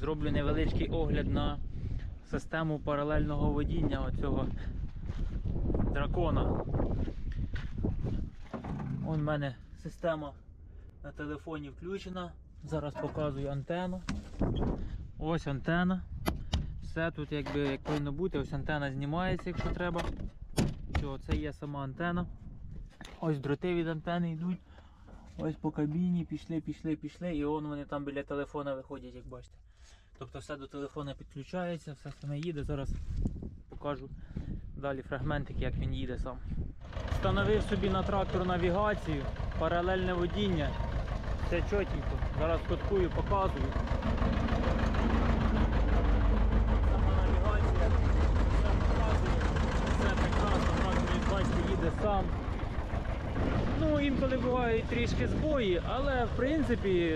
Зроблю невеличкий огляд на систему паралельного водіння оцього дракона. Вон в мене система на телефоні включена. Зараз показую антенну. Ось антенна. Все тут якби як повинно бути. Ось антенна знімається, якщо треба. Все, це є сама антенна. Ось дроти від антени йдуть. Ось по кабіні пішли, пішли, пішли, і вон вони там біля телефона виходять, як бачите. Тобто все до телефона підключається, все саме їде. Зараз покажу далі фрагментики, як він їде сам. Встановив собі на трактор навігацію, паралельне водіння. Все чотенько. Зараз коткую, показую. Сама навігація, все показує, все прекрасно, трактор, як бачите, їде сам. Інколи бувають трішки збої, але в принципі